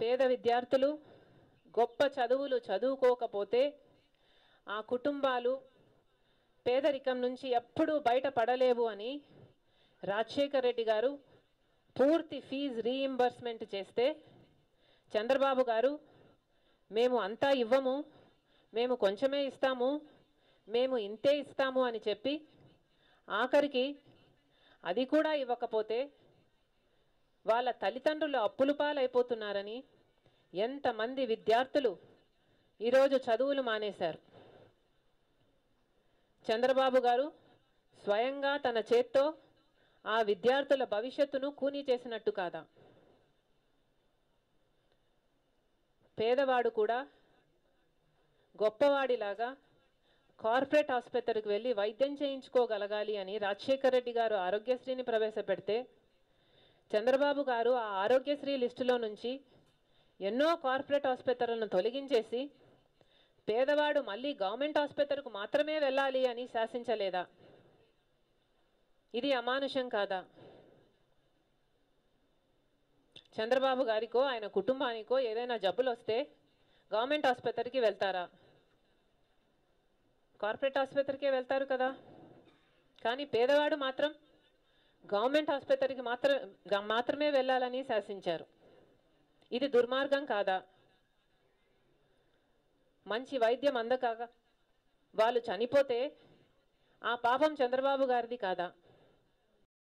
పేద విద్యార్థులు గొప్ప చదువులు చదువుకోకపోతే ఆ కుటుంబాలు పేదరికం నుంచి ఎప్పుడూ బయటపడలేవు అని రాజశేఖర్ రెడ్డి గారు పూర్తి ఫీజు రీఇంబర్స్మెంట్ చేస్తే చంద్రబాబు గారు మేము అంతా ఇవ్వము మేము కొంచెమే ఇస్తాము మేము ఇంతే ఇస్తాము అని చెప్పి ఆఖరికి అది కూడా ఇవ్వకపోతే వాళ్ళ తల్లిదండ్రులు అప్పులు పాలైపోతున్నారని ఎంతమంది విద్యార్థులు ఈరోజు చదువులు మానేశారు. చంద్రబాబు గారు స్వయంగా తన చేత్తో ఆ విద్యార్థుల భవిష్యత్తును కూనీ చేసినట్టు కాదా? పేదవాడు కూడా గొప్పవాడిలాగా కార్పొరేట్ ఆసుపత్రికి వెళ్ళి వైద్యం చేయించుకోగలగాలి అని రాజశేఖర రెడ్డి గారు ఆరోగ్యశ్రీని ప్రవేశపెడితే చంద్రబాబు గారు ఆ ఆరోగ్యశ్రీ లిస్టులో నుంచి ఎన్నో కార్పొరేట్ ఆసుపత్రులను తొలగించేసి పేదవాడు మళ్ళీ గవర్నమెంట్ ఆసుపత్రికి మాత్రమే వెళ్ళాలి అని శాసించలేదా? ఇది అమానుషం కాదా? చంద్రబాబు గారికో ఆయన కుటుంబానికో ఏదైనా జబ్బులు వస్తే గవర్నమెంట్ ఆసుపత్రికి వెళ్తారా? కార్పొరేట్ ఆసుపత్రికే వెళ్తారు కదా. కానీ పేదవాడు మాత్రం గవర్నమెంట్ ఆసుపత్రికి మాత్రం మాత్రమే వెళ్ళాలని శాసించారు. ఇది దుర్మార్గం కాదా? మంచి వైద్యం అందకాగా వాళ్ళు చనిపోతే ఆ పాపం చంద్రబాబు గారిది కాదా?